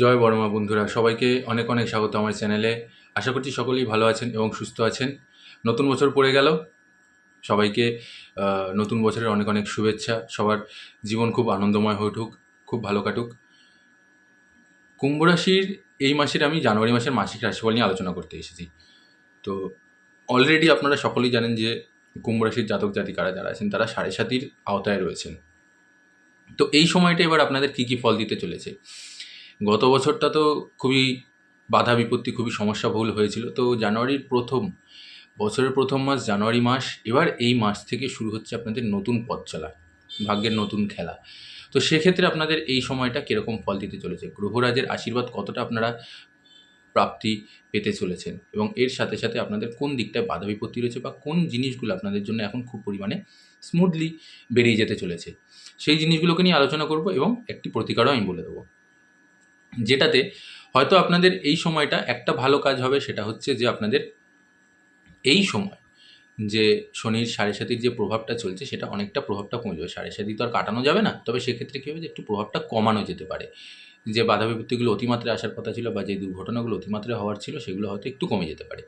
জয় বড়মা বন্ধুরা, সবাইকে অনেক অনেক স্বাগত আমার চ্যানেলে। আশা করছি সকলেই ভালো আছেন এবং সুস্থ আছেন। নতুন বছর পড়ে গেল, সবাইকে নতুন বছরের অনেক অনেক শুভেচ্ছা। সবার জীবন খুব আনন্দময় হয়ে উঠুক, খুব ভালো কাটুক। কুম্ভ রাশির এই মাসের আমি জানুয়ারি মাসের মাসিক রাশিফল নিয়ে আলোচনা করতে এসেছি। তো অলরেডি আপনারা সকলেই জানেন যে কুম্ভ রাশির জাতক জাতিকারা যারা আছেন, তারা সাড়ে সাতির আওতায় রয়েছেন। তো এই সময়টা এবার আপনাদের কী কী ফল দিতে চলেছে? গত বছরটা তো খুবই বাধা বিপত্তি, খুবই সমস্যা সমস্যাবহুল হয়েছিল। তো জানুয়ারির প্রথম, বছরের প্রথম মাস, জানুয়ারি মাস, এবার এই মাস থেকে শুরু হচ্ছে আপনাদের নতুন পথ চলা, ভাগ্যের নতুন খেলা। তো সেক্ষেত্রে আপনাদের এই সময়টা কীরকম ফল দিতে চলেছে? গ্রহরাজের আশীর্বাদ কতটা আপনারা প্রাপ্তি পেতে চলেছেন? এবং এর সাথে সাথে আপনাদের কোন দিকটায় বাধা বিপত্তি রয়েছে বা কোন জিনিসগুলো আপনাদের জন্য এখন খুব পরিমাণে স্মুথলি বেরিয়ে যেতে চলেছে? সেই জিনিসগুলোকে নিয়ে আলোচনা করব এবং একটি প্রতিকারও আমি বলে দেবো। যেটাতে হয়তো আপনাদের এই সময়টা একটা ভালো কাজ হবে, সেটা হচ্ছে যে আপনাদের এই সময় যে শনির সাড়ে সাতির যে প্রভাবটা চলছে, সেটা অনেকটা প্রভাবটা কমে যাবে। সাড়ে সাতি তো আর কাটানো যাবে না, তবে সেক্ষেত্রে কী হবে যে একটু প্রভাবটা কমানো যেতে পারে। যে বাধা বিপত্তিগুলো অতিমাত্রায় আসার কথা ছিল বা যে দুর্ঘটনাগুলো অতিমাত্রায় হওয়ার ছিল, সেগুলো হয়তো একটু কমে যেতে পারে।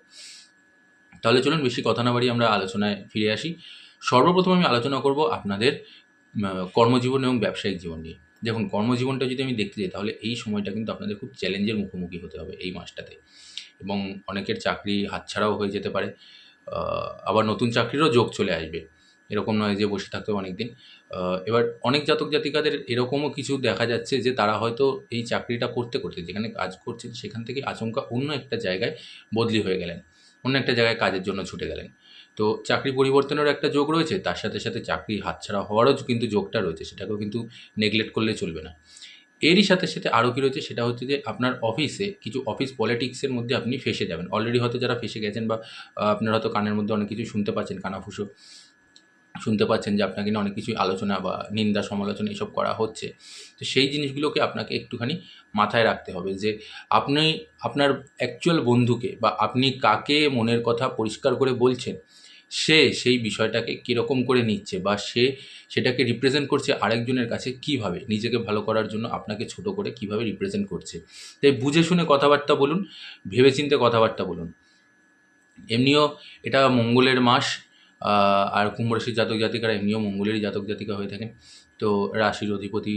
তাহলে চলুন বেশি কথা না বাড়িয়ে আমরা আলোচনায় ফিরে আসি। সর্বপ্রথম আমি আলোচনা করব আপনাদের কর্মজীবন এবং ব্যবসায়িক জীবন নিয়ে। দেখুন, কর্মজীবনটা যদি আমি দেখতে যাই, তাহলে এই সময়টা কিন্তু আপনাদের খুব চ্যালেঞ্জের মুখোমুখি হতে হবে এই মাসটাতে। এবং অনেকের চাকরি হাতছাড়াও হয়ে যেতে পারে। আবার নতুন চাকরিরও যোগ চলে আসবে। এরকম নয় যে বসে থাকতে অনেক দিন এবার অনেক জাতক জাতিকাদের এরকমও কিছু দেখা যাচ্ছে যে তারা হয়তো এই চাকরিটা করতে করতে, যেখানে কাজ করছেন, সেখান থেকে আচমকা অন্য একটা জায়গায় বদলি হয়ে গেলেন। অন্য একটা জায়গায় কাজের জন্য ছুটে গেলেন। তো চাকরি পরিবর্তনেরও একটা যোগ রয়েছে, তার সাথে সাথে চাকরি হাতছাড়া হওয়ারও কিন্তু যোগটা রয়েছে, সেটাকেও কিন্তু নেগলেক্ট করলে চলবে না। এরই সাথে সাথে আরও কী রয়েছে, সেটা হচ্ছে যে আপনার অফিসে কিছু অফিস পলিটিক্সের মধ্যে আপনি ফেসে যাবেন। অলরেডি হয়তো যারা ফেসে গেছেন বা আপনারা হয়তো কানের মধ্যে অনেক কিছু শুনতে পাচ্ছেন কানাফুসো শুনতে পাচ্ছেন যে আপনাকে নিয়ে অনেক কিছু আলোচনা বা নিন্দা সমালোচনা এসব করা হচ্ছে। তো সেই জিনিসগুলোকে আপনাকে একটুখানি মাথায় রাখতে হবে যে আপনি, আপনার অ্যাকচুয়াল বন্ধুকে বা আপনি কাকে মনের কথা পরিষ্কার করে বলছেন সে সেই বিষয়টাকে কীরকম করে নিচ্ছে বা সে সেটাকে রিপ্রেজেন্ট করছে আরেকজনের কাছে কীভাবে? নিজেকে ভালো করার জন্য আপনাকে ছোট করে কীভাবে রিপ্রেজেন্ট করছে? তাই বুঝে শুনে কথাবার্তা বলুন, ভেবেচিন্তে কথাবার্তা বলুন। এমনিও এটা মঙ্গলের মাস আর কুম্ভ রাশির জাতক জাতিকারা এমনিও মঙ্গলেরই জাতক জাতিকা হয়ে থাকেন। তো রাশির অধিপতি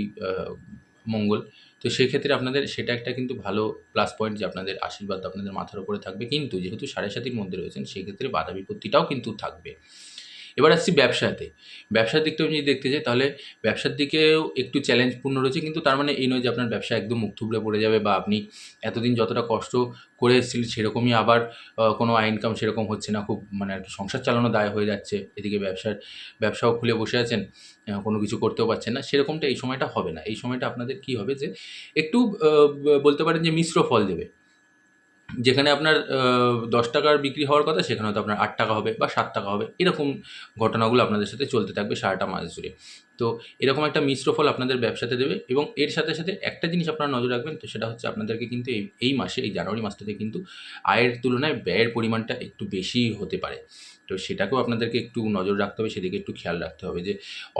মঙ্গল। তো সেক্ষেত্রে আপনাদের সেটা একটা কিন্তু ভালো প্লাস পয়েন্ট যে আপনাদের আশীর্বাদ আপনাদের মাথার উপরে থাকবে। কিন্তু যেহেতু সাড়ে সাতির মধ্যে রয়েছেন, সেক্ষেত্রে বাধা বিপত্তিটাও কিন্তু থাকবে। এবার আসছি ব্যবসাতে। ব্যবসার দিকটাও যদি দেখতে যাই, তাহলে ব্যবসার দিকেও একটু চ্যালেঞ্জপূর্ণ রয়েছে, কিন্তু তার মানে এই নয় যে আপনার ব্যবসা একদম মুখ থুবড়ে পড়ে যাবে বা আপনি এতদিন যতটা কষ্ট করে এসেছিলেন সেরকমই আবার কোনো ইনকাম সেরকম হচ্ছে না। খুব মানে কি সংসার চালানো দায় হয়ে যাচ্ছে, এদিকে ব্যবসার, ব্যবসাও খুলে বসে আছেন কোনো কিছু করতেও পারছেন না। সেরকমটা এই সময়টা হবে না। এই সময়টা আপনাদের কি হবে যে, একটু বলতে পারেন যে মিশ্র ফল দেবে। যেখানে আপনার দশ টাকার বিক্রি হওয়ার কথা, সেখানে হয়তো আপনার আট টাকা হবে বা সাত টাকা হবে। এরকম ঘটনাগুলো আপনাদের সাথে চলতে থাকবে সারাটা মাস জুড়ে। তো এরকম একটা মিশ্র ফল আপনাদের ব্যবসাতে দেবে এবং এর সাথে সাথে একটা জিনিস আপনারা নজর রাখবেন, তো সেটা হচ্ছে আপনাদেরকে কিন্তু এই এই মাসে, এই জানুয়ারি মাসটাতে কিন্তু আয়ের তুলনায় ব্যয়ের পরিমাণটা একটু বেশি হতে পারে। তো সেটাকেও আপনাদেরকে একটু নজর রাখতে হবে, সেদিকে একটু খেয়াল রাখতে হবে যে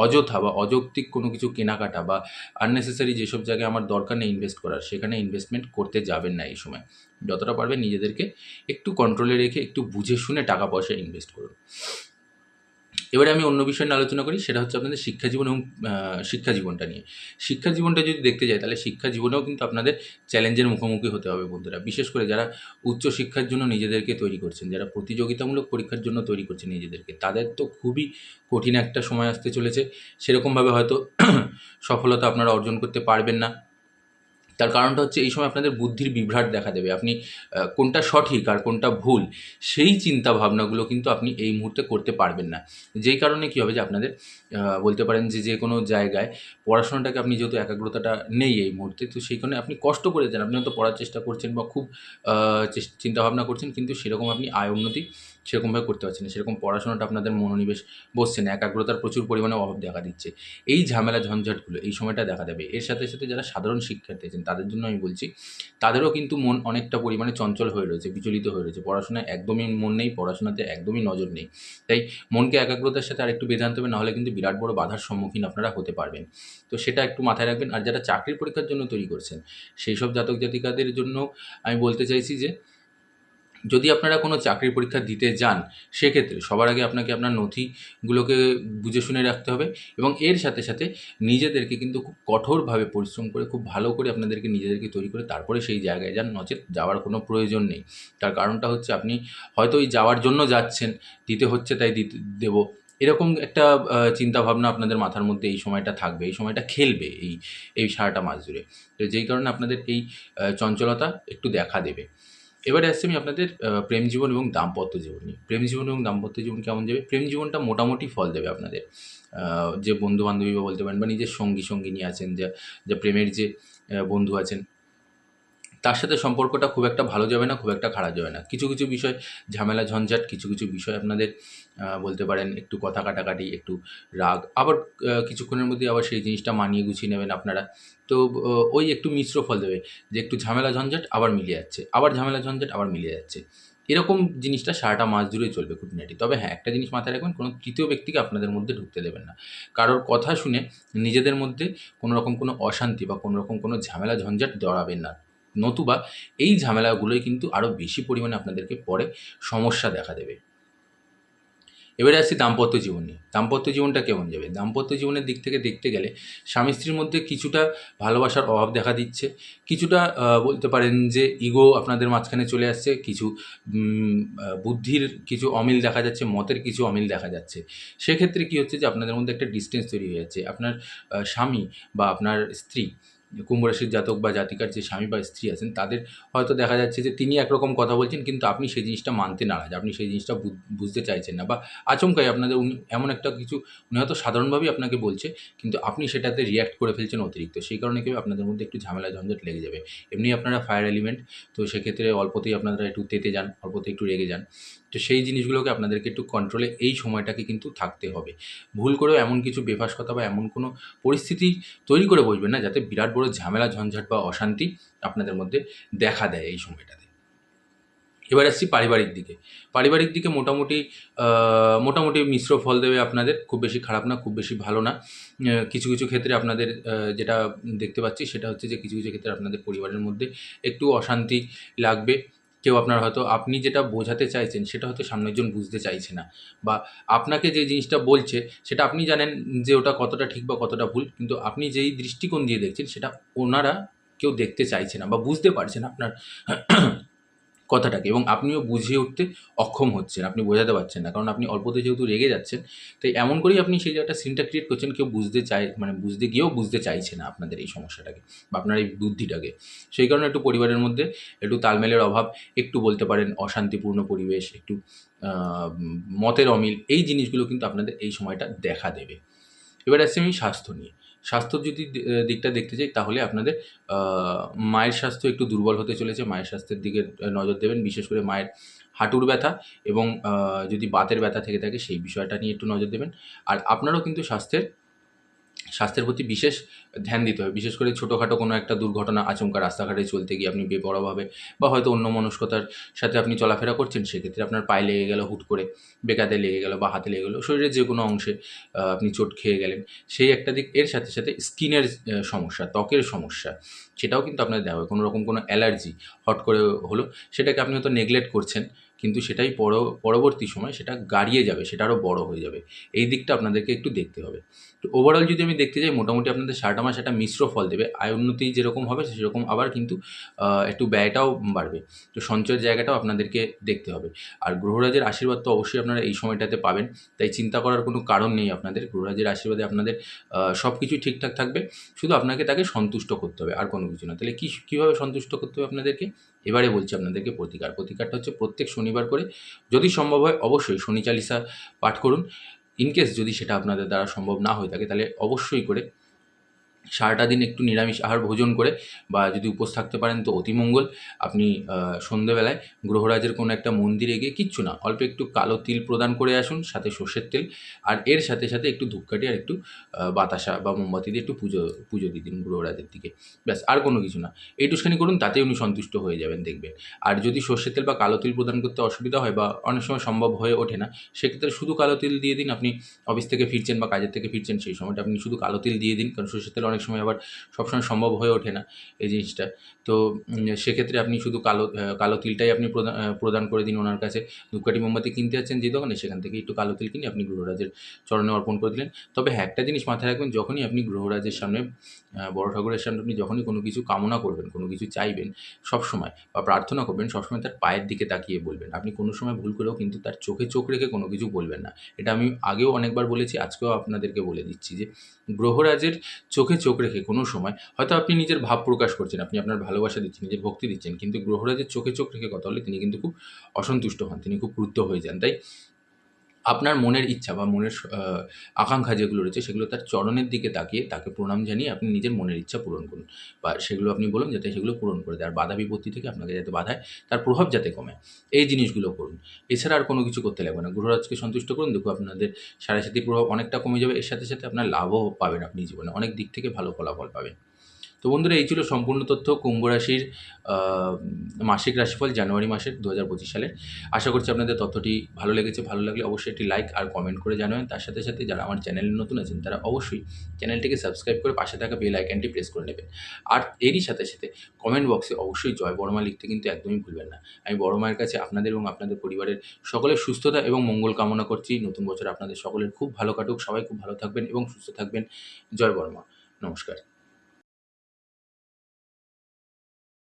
অযথা বা অযৌক্তিক কোনো কিছু কেনাকাটা বা আননেসেসারি যেসব জায়গায় আমার দরকার নেই ইনভেস্ট করার, সেখানে ইনভেস্টমেন্ট করতে যাবেন না এই সময়। যতটা পারবেন নিজেদেরকে একটু কন্ট্রোলে রেখে একটু বুঝে শুনে টাকা পয়সা ইনভেস্ট করুন। এবারে আমি অন্য বিষয় নিয়ে আলোচনা করি, সেটা হচ্ছে আপনাদের শিক্ষা জীবন এবং শিক্ষা জীবনটা নিয়ে। শিক্ষা জীবনটা যদি দেখতে যাই, তাহলে শিক্ষা জীবনেও কিন্তু আপনাদের চ্যালেঞ্জের মুখোমুখি হতে হবে বন্ধুরা। বিশেষ করে যারা উচ্চ শিক্ষার জন্য নিজেদেরকে তৈরি করছেন, যারা প্রতিযোগিতামূলক পরীক্ষার জন্য তৈরি করছেন নিজেদেরকে, তাদের তো খুবই কঠিন একটা সময় আসতে চলেছে। সেরকমভাবে হয়তো সফলতা আপনারা অর্জন করতে পারবেন না। তার কারণটা হচ্ছে এই সময় আপনাদের বুদ্ধির বিভ্রাট দেখা দেবে। আপনি কোনটা সঠিক আর কোনটা ভুল, সেই চিন্তা ভাবনাগুলো কিন্তু আপনি এই মুহূর্তে করতে পারবেন না। যেই কারণে কী হবে যে আপনাদের বলতে পারেন যে যে কোনো জায়গায় পড়াশোনাটাকে আপনি যেহেতু একাগ্রতাটা নেই এই মুহূর্তে, তো সেই কারণে আপনি কষ্ট করে আপনি হয়তো পড়ার চেষ্টা করছেন বা খুব চিন্তাভাবনা করছেন, কিন্তু সেরকম আপনি আয় উন্নতি সেরকমভাবে করতে পারছেন না। সেরকম পড়াশোনাটা আপনাদের মনোনিবেশ বসছে না, একাগ্রতার প্রচুর পরিমাণে অভাব দেখা দিচ্ছে। এই ঝামেলা ঝঞ্ঝাটগুলো, এই সময়টা দেখা দেবে। এর সাথে সাথে যারা সাধারণ শিক্ষার্থী আছেন, তাদের জন্য আমি বলছি, তাদেরও কিন্তু মন অনেকটা পরিমাণে চঞ্চল হয়ে রয়েছে, বিচলিত হয়ে রয়েছে। পড়াশোনায় একদমই মন নেই, পড়াশোনাতে একদমই নজর নেই। তাই মনকে একাগ্রতার সাথে আরেকটু বেঁধে আনতে হবে, নাহলে কিন্তু বিরাট বড় বাধার সম্মুখীন আপনারা হতে পারবেন। তো সেটা একটু মাথায় রাখবেন। আর যারা চাকরির পরীক্ষার জন্য তৈরি করছেন সেই সব জাতক জাতিকাদের জন্য আমি বলতে চাইছি যে যদি আপনারা কোনো চাকরির পরীক্ষা দিতে যান, সেক্ষেত্রে সবার আগে আপনাকে আপনার নথিগুলোকে বুঝে শুনে রাখতে হবে এবং এর সাথে সাথে নিজেদেরকে কিন্তু খুব কঠোরভাবে পরিশ্রম করে, খুব ভালো করে আপনাদেরকে নিজেদেরকে তৈরি করে তারপরে সেই জায়গায় যান, নচেত যাওয়ার কোনো প্রয়োজন নেই। তার কারণটা হচ্ছে আপনি হয়তো ওই যাওয়ার জন্য যাচ্ছেন, দিতে হচ্ছে তাই দিতে, দেবো। এরকম একটা চিন্তাভাবনা আপনাদের মাথার মধ্যে এই সময়টা থাকবে, এই সময়টা খেলবে এই এই সারাটা মাস জুড়ে। তো যেই কারণে আপনাদের এই চঞ্চলতা একটু দেখা দেবে। এবারে আসছে আমি আপনাদের প্রেম জীবন এবং দাম্পত্য জীবন নিয়ে। প্রেম জীবন এবং দাম্পত্য জীবন কেমন যাবে? প্রেম জীবনটা মোটামুটি ফল দেবে আপনাদের। যে বন্ধু বান্ধবী বা বলতে পারেন বা নিজের সঙ্গী সঙ্গিনী আছেন, যা যা প্রেমের যে বন্ধু আছেন তার সাথে সম্পর্কটা খুব একটা ভালো যাবে না, খুব একটা খারাপ যাবে না। কিছু কিছু বিষয় ঝামেলা, ঝঞ্ঝাট, কিছু কিছু বিষয় আপনাদের বলতে পারেন একটু কথা কাটাকাটি, একটু রাগ, আবার কিছুক্ষণের মধ্যে আবার সেই জিনিসটা মানিয়ে গুছিয়ে নেবেন আপনারা। তো ওই একটু মিশ্র ফল দেবে যে একটু ঝামেলা, ঝঞ্ঝাট আবার মিলে যাচ্ছে, আবার ঝামেলা, ঝঞ্ঝাট আবার মিলে যাচ্ছে। এরকম জিনিসটা সারাটা মাস জুড়ে চলবে খুঁটিনাটি। তবে হ্যাঁ একটা জিনিস মাথায় রাখবেন, কোনো তৃতীয় ব্যক্তিকে আপনাদের মধ্যে ঢুকতে দেবেন না। কারোর কথা শুনে নিজেদের মধ্যে কোনো রকম কোনো অশান্তি বা কোনো রকম কোনো ঝামেলা, ঝঞ্ঝাট দড়াবেন না। নতুবা এই ঝামেলাগুলোই কিন্তু আরও বেশি পরিমাণে আপনাদেরকে পরে সমস্যা দেখা দেবে। এবারে আসছি দাম্পত্য জীবন নিয়ে। দাম্পত্য জীবনটা কেমন যাবে? দাম্পত্য জীবনের দিক থেকে দেখতে গেলে স্বামী স্ত্রীর মধ্যে কিছুটা ভালোবাসার অভাব দেখা দিচ্ছে, কিছুটা বলতে পারেন যে ইগো আপনাদের মাঝখানে চলে আসছে, কিছু বুদ্ধির কিছু অমিল দেখা যাচ্ছে, মতের কিছু অমিল দেখা যাচ্ছে। সেক্ষেত্রে কী হচ্ছে যে আপনাদের মধ্যে একটা ডিস্টেন্স তৈরি হয়ে যাচ্ছে। আপনার স্বামী বা আপনার স্ত্রী কুম্ভ রাশির জাতক বা জাতিকার যে স্বামী বা স্ত্রী আছেন তাদের হয়তো দেখা যাচ্ছে যে তিনি একরকম কথা বলছেন কিন্তু আপনি সেই জিনিসটা মানতে নারাজ। আপনি সেই জিনিসটা বুঝতে চাইছেন না বা আচমকাই আপনাদের উনি এমন একটা কিছু উনি হয়তো সাধারণভাবেই আপনাকে বলছে কিন্তু আপনি সেটাতে রিয়্যাক্ট করে ফেলছেন অতিরিক্ত। সেই কারণে কি হবে, আপনাদের মধ্যে একটু ঝামেলা ঝঞ্ঝাট লেগে যাবে। এমনি আপনারা ফায়ার এলিমেন্ট তো সেক্ষেত্রে অল্পতেই আপনারা একটু তেতে যান অল্পতে একটু রেগে যান। তো সেই জিনিসগুলোকে আপনাদেরকে একটু কন্ট্রোলে এই সময়টাকে কিন্তু থাকতে হবে। ভুল করেও এমন কিছু বেফাস কথা বা এমন কোনো পরিস্থিতি তৈরি করে বসবেন না, যাতে বিরাট বড় ঝামেলা, ঝঞ্ঝাট বা অশান্তি আপনাদের মধ্যে দেখা দেয় এই সময়টাতে। এবার আসছি পারিবারিক দিকে। পারিবারিক দিকে মোটামুটি মোটামুটি মিশ্র ফল দেবে আপনাদের, খুব বেশি খারাপ না, খুব বেশি ভালো না। কিছু কিছু ক্ষেত্রে আপনাদের যেটা দেখতে পাচ্ছি সেটা হচ্ছে যে কিছু কিছু ক্ষেত্রে আপনাদের পরিবারের মধ্যে একটু অশান্তি লাগবে। কেউ আপনার হয়তো আপনি যেটা বোঝাতে চাইছেন, সেটা হয়তো সামনেজন বুঝতে চাইছে না। বা আপনাকে যে জিনিসটা বলছে, সেটা আপনি জানেন যে ওটা কতটা ঠিক বা কতটা ভুল, কিন্তু আপনি যেই দৃষ্টিকোণ দিয়ে দেখছেন, সেটা ওনারা কেউ দেখতে চাইছে না বা বুঝতে পারছে না আপনার কথাটাকে এবং আপনিও বুঝিয়ে উঠতে অক্ষম হচ্ছেন, আপনি বোঝাতে পারছেন না। কারণ আপনি অল্পতে যেহেতু রেগে যাচ্ছেন, তাই এমন করেই আপনি সেই একটা সিনটা ক্রিয়েট করছেন, কেউ বুঝতে চায় মানে বুঝতে গিয়েও বুঝতে চাইছে না আপনাদের এই সমস্যাটাকে বা আপনার এই বুদ্ধিটাকে। সেই কারণে একটু পরিবারের মধ্যে একটু তালমেলের অভাব, একটু বলতে পারেন অশান্তিপূর্ণ পরিবেশ, একটু মতের অমিল, এই জিনিসগুলো কিন্তু আপনাদের এই সময়টা দেখা দেবে। এবার আসছি আমি স্বাস্থ্য নিয়ে। স্বাস্থ্য যদি দিকটা দেখতে চাই, তাহলে আপনাদের মায়ের স্বাস্থ্য একটু দুর্বল হতে চলেছে। মায়ের স্বাস্থ্যের দিকে নজর দেবেন, বিশেষ করে মায়ের হাঁটুর ব্যথা এবং যদি বাতের ব্যথা থেকে থাকে, সেই বিষয়টা নিয়ে একটু নজর দেবেন। আর আপনারও কিন্তু স্বাস্থ্যের স্বাস্থ্যের প্রতি বিশেষ ধ্যান দিতে হবে। বিশেষ করে ছোটোখাটো কোনো একটা দুর্ঘটনা আচমকা রাস্তাঘাটে চলতে গিয়ে আপনি বেপরোয়াভাবে বা হয়তো অন্য মনস্কতার সাথে আপনি চলাফেরা করছেন, সেক্ষেত্রে আপনার পায়ে লেগে গেল, হুট করে বেকাতে লেগে গেল বা হাতে লেগে গেলো শরীরের যে কোনো অংশে আপনি চোট খেয়ে গেলেন, সেই একটা দিক, এর সাথে সাথে স্কিনের সমস্যা, ত্বকের সমস্যা, সেটাও কিন্তু আপনার দেওয়া হয়। কোনো রকম কোনো অ্যালার্জি হট করে হলো, সেটাকে আপনি হয়তো নেগলেক্ট করছেন কিন্তু সেটাই পর, পরবর্তী সময় সেটা গাড়িয়ে যাবে, সেটা আরও বড় হয়ে যাবে। এই দিকটা আপনাদেরকে একটু দেখতে হবে। তো ওভারঅল যদি আমি দেখতে যাই, মোটামুটি আপনাদের সারাটা মাস একটা মিশ্র ফল দেবে। আয় উন্নতি যেরকম হবে, সেরকম আবার কিন্তু একটু ব্যয়টাও বাড়বে। তো সঞ্চয়ের জায়গাটাও আপনাদেরকে দেখতে হবে। আর গ্রহরাজের আশীর্বাদ তো অবশ্যই আপনারা এই সময়টাতে পাবেন। তাই চিন্তা করার কোনো কারণ নেই আপনাদের। গ্রহরাজের আশীর্বাদে আপনাদের সব কিছু ঠিকঠাক থাকবে। শুধু আপনাকে তাকে সন্তুষ্ট করতে হবে, আর কোনো কিছু না। তাহলে কী, কীভাবে সন্তুষ্ট করতে হবে আপনাদেরকে? এবারে বলছি আপনাদেরকে প্রতিকার। প্রতিকারটা হচ্ছে প্রত্যেক শনিবার করে যদি সম্ভব হয় অবশ্যই শনি চালিসা পাঠ করুন। ইনকেস যদি সেটা আপনাদের দ্বারা সম্ভব না হয়ে থাকে তাহলে অবশ্যই করে সারাটা দিন একটু নিরামিষ আহার ভোজন করে বা যদি উপোস থাকতে পারেন তো অতিমঙ্গল আপনি সন্ধেবেলায় গ্রহরাজের কোনো একটা মন্দিরে গিয়ে কিচ্ছু না, অল্প একটু কালো তিল প্রদান করে আসুন, সাথে সর্ষের তেল। আর এর সাথে সাথে একটু ধূপকাঠি আর একটু বাতাসা বা মোমবাতি দিয়ে একটু পুজো পুজো দিয়ে দিন গ্রহরাজের দিকে। ব্যাস, আর কোনো কিছু না। এইটুখানি করুন, তাতেই উনি সন্তুষ্ট হয়ে যাবেন দেখবেন। আর যদি সর্ষের তেল বা কালো তিল প্রদান করতে অসুবিধা হয় বা অনেক সময় সম্ভব হয়ে ওঠে না, সেক্ষেত্রে শুধু কালো তিল দিয়ে দিন। আপনি অফিস থেকে ফিরছেন বা কাজের থেকে ফিরছেন, সেই সময়টা আপনি শুধু কালো তিল দিয়ে দিন, কারণ সর্ষের তেল অনেক সময় আবার সবসময় সম্ভব হয়ে ওঠে না এই জিনিসটা। তো সেক্ষেত্রে আপনি শুধু কালো কালো তিলটাই আপনি প্রদান প্রদান করে দিন ওনার কাছে। ধূপকাঠি মোমবাতি কিনতে যাচ্ছেন যে দোকানে, সেখান থেকে একটু কালো তিল কিনে আপনি গ্রহরাজের চরণে অর্পণ করে দিলেন। তবে হ্যাঁ একটা জিনিস মাথায় রাখবেন, যখনই আপনি গ্রহরাজের সামনে বড় ঠাকুরের সামনে আপনি যখনই কোনো কিছু কামনা করবেন, কোনো কিছু চাইবেন, সবসময় বা প্রার্থনা করবেন, সবসময় তার পায়ের দিকে তাকিয়ে বলবেন। আপনি কোনো সময় ভুল করেও কিন্তু তার চোখে চোখ রেখে কোনো কিছু বলবেন না। এটা আমি আগেও অনেকবার বলেছি, আজকেও আপনাদেরকে বলে দিচ্ছি যে, গ্রহরাজের চোখে চোখ রেখে কোনো সময়, হয়তো আপনি নিজের ভাব প্রকাশ করছেন, আপনি আপনার ভালোবাসা দিচ্ছেন, নিজের ভক্তি দিচ্ছেন, কিন্তু গ্রহরাজের চোখে চোখ রেখে কথা হলে তিনি কিন্তু খুব অসন্তুষ্ট হন, তিনি খুব ক্রুদ্ধ হয়ে যান। তাই আপনার মনের ইচ্ছা বা মনের আকাঙ্ক্ষা যেগুলো রয়েছে সেগুলো তার চরণের দিকে তাকিয়ে তাকে প্রণাম জানিয়ে আপনি নিজের মনের ইচ্ছা পূরণ করুন। বা সেগুলো আপনি বলুন যাতে সেগুলো পূরণ করে দেয়। আর বাধা বিপত্তি থেকে আপনাকে যাতে বাধায়, তার প্রভাব যাতে কমে। এই জিনিসগুলো করুন। এছাড়া আর কোনো কিছু করতে লাগবে না। গ্রহরাজকে সন্তুষ্ট করুন। দেখুন আপনাদের সাড়ে সাথী প্রভাব অনেকটা কমে যাবে। এর সাথে সাথে আপনার লাভও পাবেন আপনি জীবনে। অনেক দিক থেকে ভালো ফলাফল পাবেন। তো বন্ধুরা, এই ছিল সম্পূর্ণ তথ্য কুম্ভ রাশির মাসিক রাশিফল জানুয়ারি মাসের দু হাজার পঁচিশ সালের আশা করছি আপনাদের তথ্যটি ভালো লেগেছে। ভালো লাগলে অবশ্যই একটি লাইক আর কমেন্ট করে জানাবেন। তার সাথে সাথে যারা আমার চ্যানেলে নতুন আছেন, তারা অবশ্যই চ্যানেলটিকে সাবস্ক্রাইব করে পাশে থাকা বেল আইকনটি প্রেস করে নেবেন। আর এরই সাথে সাথে কমেন্ট বক্সে অবশ্যই জয় বড়মা লিখতে কিন্তু একদমই ভুলবেন না। আমি বড় মায়ের কাছে আপনাদের এবং আপনাদের পরিবারের সকলের সুস্থতা এবং মঙ্গল কামনা করছি। নতুন বছর আপনাদের সকলের খুব ভালো কাটুক। সবাই খুব ভালো থাকবেন এবং সুস্থ থাকবেন। জয় বর্মা নমস্কার।